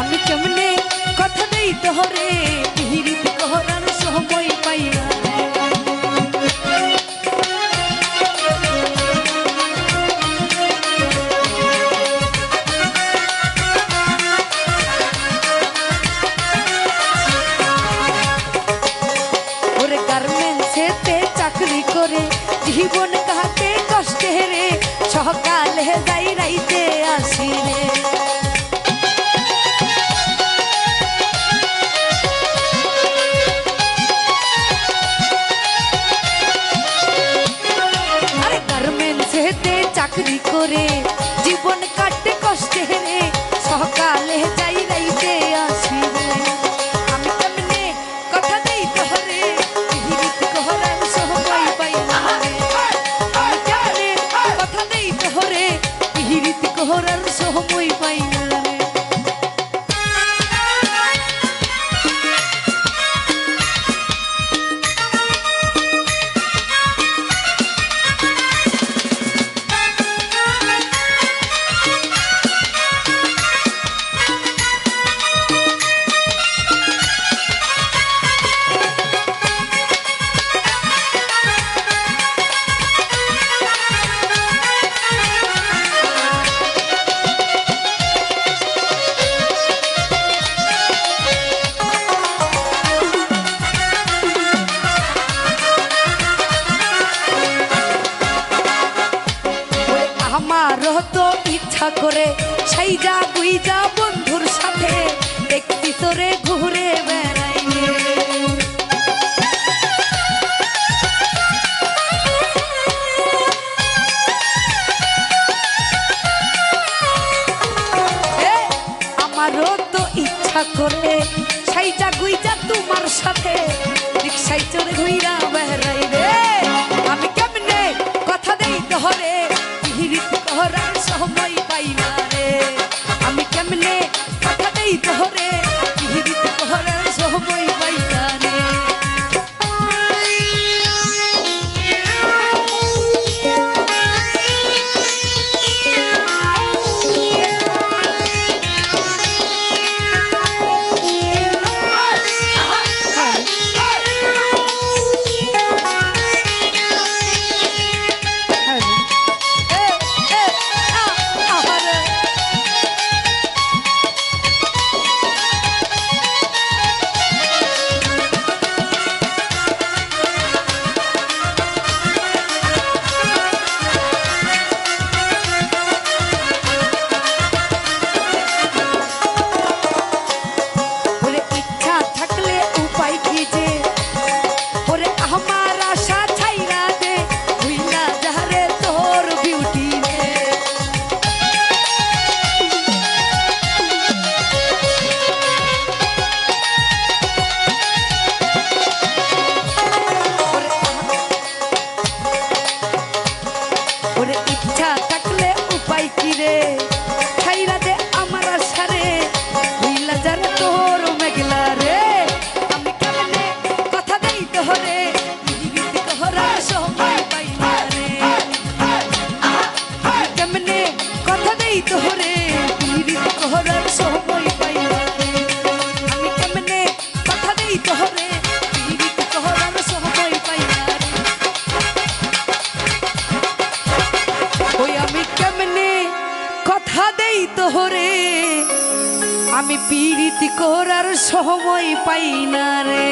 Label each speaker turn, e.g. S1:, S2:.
S1: আমি কেমনে কথা দেই তোহরে পিহিরিত কহরার সময় পাই না জীবন কাহাতে কষ্টের সকালে যাই রাইতে আসি রে। চাকরি করে জীবন কাটে কষ্টে রে। সকালে দেখা করে সেই যা বুই যা বন্ধুর সাথে দেখতি তোরে ঘুরে আমারও তো ইচ্ছা করে সেই যা গুই যা তোমার সাথে, রিক্সায় চড়ে ঘুইরা বেড়াই রে আমি কেমনে কথা দেই তোহরে হিরিত তোহরার সময় bailar. আমি পীড়িত করার সময় পাই না রে।